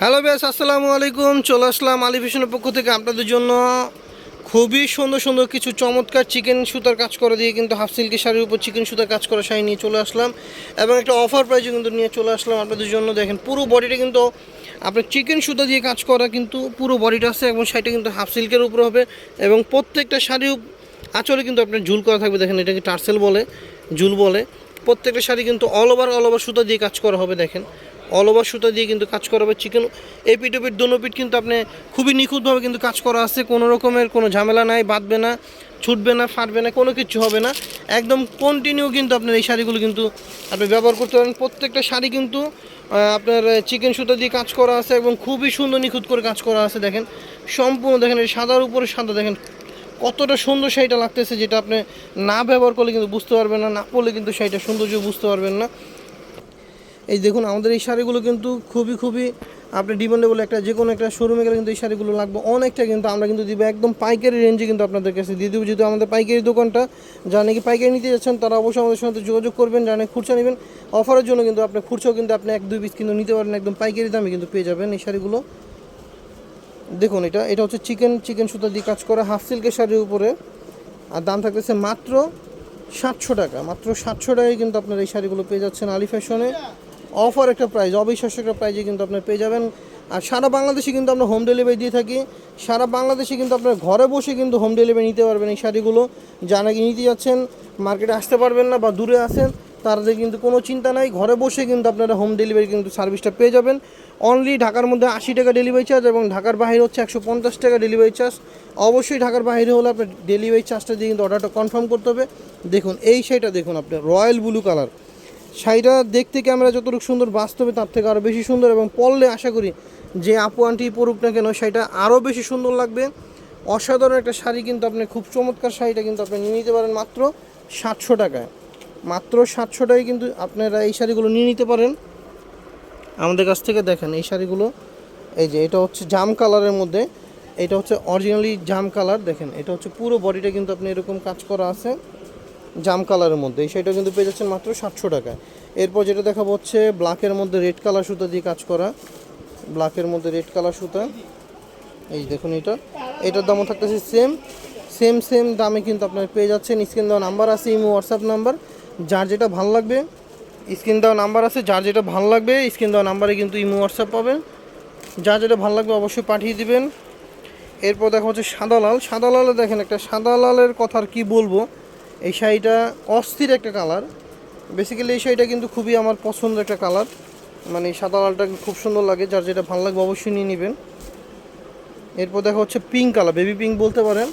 Hello base আসসালামু আলাইকুম। চলে আসলাম আলী ফ্যাশনের পক্ষ থেকে আপনাদের জন্য। খুবই সুন্দর সুন্দর কিছু চমৎকার চিকেন সুতার কাজ করে দিয়ে কিন্তু হাফ সিল্কের শাড়ির উপর চিকেন সুতার কাজ করা শাড়ি নিয়ে চলে আসলাম। এবং একটা অফার প্রাইজে কিন্তু নিয়ে চলে আসলাম আপনাদের জন্য। দেখেন, পুরো বডিটা কিন্তু আপনার চিকেন সুতা দিয়ে কাজ করা কিন্তু পুরো বডিটা আছে এবং শাড়িটা কিন্তু হাফ সিল্কের উপরে হবে। এবং প্রত্যেকটা শাড়ি আঁচলে কিন্তু আপনার ঝুল করা থাকবে। দেখেন, এটাকে টার্সেল বলে, ঝুল বলে। প্রত্যেকটা শাড়ি কিন্তু অল ওভার অল ওভার সুতা দিয়ে কাজ করা হবে, দেখেন। অল সুতা দিয়ে কিন্তু কাজ করা হবে চিকেন পিঠ পিঠ, দোনো পিঠ কিন্তু আপনি খুবই নিখুঁতভাবে কিন্তু কাজ করা আছে। কোনো রকমের কোনো ঝামেলা নাই, বাঁধবে না, ছুটবে না, ফাটবে না, কোনো কিছু হবে না। একদম কন্টিনিউ কিন্তু আপনার এই শাড়িগুলো কিন্তু আপনি ব্যবহার করতে পারেন। প্রত্যেকটা শাড়ি কিন্তু আপনার চিকেন সুতা দিয়ে কাজ করা আছে এবং খুবই সুন্দর নিখুঁত করে কাজ করা আছে, দেখেন। সম্পূর্ণ দেখেন, এই সাদার উপরে সাদা, দেখেন। কতটা সুন্দর শাড়িটা লাগতেছে যেটা আপনি না ব্যবহার করলে কিন্তু বুঝতে পারবেন না না পরলে কিন্তু শাড়িটা সৌন্দর্য বুঝতে পারবেন না। এই দেখুন, আমাদের এই শাড়িগুলো কিন্তু খুবই খুবই, আপনি ডিমান্ডেবল একটা যে কোনো একটা শোরুমে গেলে কিন্তু এই শাড়িগুলো লাগবে অনেকটা, কিন্তু আমরা কিন্তু দিব একদম পাইকারি রেঞ্জে কিন্তু আপনাদের কাছে দিয়ে দেবো। যেহেতু আমাদের পাইকারি দোকানটা, যারা নাকি পাইকারি নিতে যাচ্ছেন, তারা অবশ্যই আমাদের সাথে যোগাযোগ করবেন, যারা নাকি খুচরা নেবেন। অফারের জন্য কিন্তু আপনি খুচরাও কিন্তু আপনি এক, দুই পিস কিন্তু নিতে পারেন, একদম পাইকারি দামে কিন্তু পেয়ে যাবেন এই শাড়িগুলো। দেখুন এটা এটা হচ্ছে চিকেন চিকেন সুতা দিয়ে কাজ করা হাফ সিল্কের শাড়ির উপরে। আর দাম থাকতেছে মাত্র সাতশো টাকা, মাত্র সাতশো টাকায় কিন্তু আপনার এই শাড়িগুলো পেয়ে যাচ্ছেন আলি ফ্যাশনে অফার একটা প্রাইস অবিশ্বাস্য একটা প্রাইজে কিন্তু আপনার পেয়ে যাবেন। আর সারা বাংলাদেশে কিন্তু আমরা হোম ডেলিভারি দিয়ে থাকি। সারা বাংলাদেশে কিন্তু আপনার ঘরে বসে কিন্তু হোম ডেলিভারি নিতে পারবেন এই শাড়িগুলো। যা নাকি নিতে যাচ্ছেন মার্কেটে আসতে পারবেন না বা দূরে আসেন তাদের কিন্তু কোনো চিন্তা নাই। ঘরে বসে কিন্তু আপনারা হোম ডেলিভারি কিন্তু সার্ভিসটা পেয়ে যাবেন। অনলি ঢাকার মধ্যে আশি টাকা ডেলিভারি চার্জ এবং ঢাকার বাইরে হচ্ছে একশো পঞ্চাশ টাকা ডেলিভারি চার্জ অবশ্যই ঢাকার বাইরে হলে আপনার ডেলিভারি চার্জটা দিয়ে কিন্তু অর্ডারটা কনফার্ম করতে হবে। দেখুন, এই শাড়িটা দেখুন আপনার রয়্যাল ব্লু কালার শাড়িটা দেখতে ক্যামেরা যতটুকু সুন্দর, বাস্তবে তার থেকে আরও বেশি সুন্দর এবং পরলে আশা করি যে আপু, আন্টি পড়ুক না কেন, শাড়িটা আরও বেশি সুন্দর লাগবে। অসাধারণ একটা শাড়ি কিন্তু আপনি, খুব চমৎকার শাড়িটা কিন্তু আপনি নিয়ে নিতে পারেন মাত্র সাতশো টাকায়। মাত্র সাতশো টাকায় কিন্তু আপনারা এই শাড়িগুলো নিয়ে নিতে পারেন। আমাদের কাছ থেকে দেখেন এই শাড়িগুলো, এই যে এটা হচ্ছে জাম কালারের মধ্যে, এটা হচ্ছে অরিজিনালি জাম কালার, দেখেন, এটা হচ্ছে পুরো বডিটা কিন্তু আপনি এরকম কাজ করা আছে। জাম কালারের মধ্যে। এই শাড়িটা কিন্তু পেয়ে যাচ্ছেন মাত্র সাতশো টাকায়। এরপর যেটা দেখাবো হচ্ছে ব্ল্যাকের মধ্যে রেড কালার সুতা দিয়ে কাজ করা। ব্ল্যাকের মধ্যে রেড কালার সুতা। এই দেখুন এটা। এটার দামও থাকতেছে সেম সেম সেম দামে কিন্তু আপনার পেয়ে যাচ্ছেন। স্ক্রিন দেওয়া নাম্বার আছে, ইমো হোয়াটসঅ্যাপ নাম্বার যার যেটা ভালো লাগবে স্ক্রিন দেওয়া নাম্বার আছে, যার যেটা ভালো লাগবে স্ক্রিন দেওয়া নাম্বারে কিন্তু ইমো হোয়াটসঅ্যাপ পাবেন। যার যেটা ভালো লাগবে অবশ্যই পাঠিয়ে দিবেন। এরপর দেখা হচ্ছে সাদা লাল। সাদা লালে দেখেন একটা সাদা লালের কথা আর কী বলব? এই শাড়িটা অস্থির একটা কালার। বেসিক্যালি এই শাড়িটা কিন্তু খুবই আমার পছন্দের একটা কালার। মানে সাদা লালটা খুব সুন্দর লাগে, যার যেটা ভালো লাগবে অবশ্যই নিয়ে নেবেন। এরপর দেখা হচ্ছে পিঙ্ক কালার বেবি পিঙ্ক বলতে পারেন।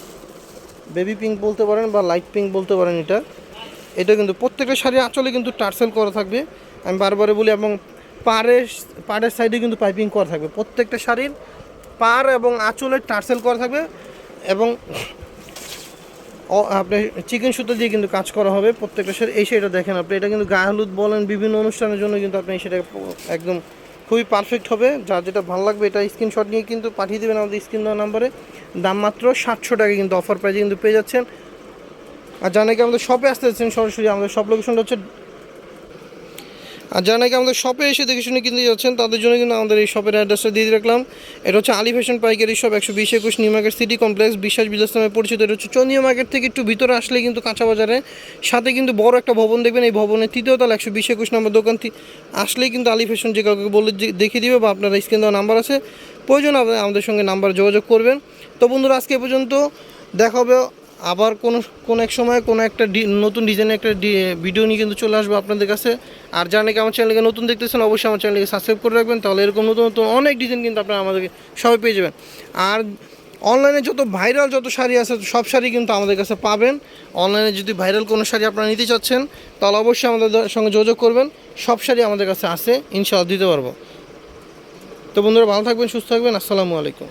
বেবি পিঙ্ক বলতে পারেন বা লাইট পিঙ্ক বলতে পারেন এটা। এটা কিন্তু প্রত্যেকটা শাড়ি আঁচলে কিন্তু টার্সেল করা থাকবে। আমি বারবারে বলি, এবং পাড়ের পাড়ের সাইডে কিন্তু পাইপিং করা থাকবে। প্রত্যেকটা শাড়ির পার এবং আঁচলের টার্সেল করা থাকবে। এবং আপনি চিকেন সুতো দিয়ে কিন্তু কাজ করা হবে প্রত্যেকটা শাড়ি এই শাড়িটা দেখেন আপনি, এটা কিন্তু গায়ে হলুদ বলেন, বিভিন্ন অনুষ্ঠানের জন্য কিন্তু আপনি সেটা একদম খুবই পারফেক্ট হবে। যা যেটা ভালো লাগবে, এটা স্ক্রিনশট নিয়ে কিন্তু পাঠিয়ে দেবেন আমাদের স্ক্রিন দেওয়া নাম্বারে দাম মাত্র সাতশো টাকা কিন্তু অফার প্রাইজে কিন্তু পেয়ে যাচ্ছেন। আর যারা নাকি আমাদের শপে আসতে যাচ্ছেন সরাসরি আমাদের সব লোকেশনটা হচ্ছে আর যারা নাকি আমাদের শপে এসে দেখে শুনে কিনতে যাচ্ছেন, তাদের জন্য কিন্তু আমাদের এই শপের অ্যাড্রেসটা দিয়ে রাখলাম। এটা হচ্ছে আলি ফ্যাশন পাইকারি শপ একশো বিশ একুশ নিউ মার্কেট সিটি কমপ্লেক্স বিশ্বাস বিলাস নামে পরিচিত। এটা হচ্ছে চন্দিয়া মার্কেট থেকে একটু ভিতরে আসলে কিন্তু কাঁচা বাজারে। সাথে কিন্তু বড় একটা ভবন দেখবেন, এই ভবনের তৃতীয় তলা, একশো বিশ একুশ নম্বর দোকান। আসলেই কিন্তু আলি ফ্যাশন যে কাউকে বলে দেখিয়ে দিবে বা আপনার স্ক্রিন দেওয়া নাম্বার আছে, প্রয়োজন আমাদের সঙ্গে নাম্বার যোগাযোগ করবেন। তো বন্ধুরা, আজকে পর্যন্ত দেখা হবে আবার কোনো কোনো এক সময় কোনো একটা নতুন ডিজাইনের একটা ভিডিও নিয়ে কিন্তু চলে আসব আপনাদের কাছে। আর যারা নাকি আমার চ্যানেলকে নতুন দেখতেছেন, অবশ্যই আমার চ্যানেলকে সাবস্ক্রাইব করে রাখবেন, তাহলে এরকম নতুন নতুন অনেক ডিজাইন কিন্তু আপনারা আমাদেরকে সবাই পেয়ে যাবেন। আর অনলাইনে যত ভাইরাল যত শাড়ি আছে, সব শাড়ি কিন্তু আমাদের কাছে পাবেন। অনলাইনে যদি ভাইরাল কোনো শাড়ি আপনারা নিতে চাচ্ছেন, তাহলে অবশ্যই আমাদের সঙ্গে যোগাযোগ করবেন। সব শাড়ি আমাদের কাছে আছে, ইনশাআল্লাহ দিতে পারব। তো বন্ধুরা, ভালো থাকবেন, সুস্থ থাকবেন, আসসালামু আলাইকুম।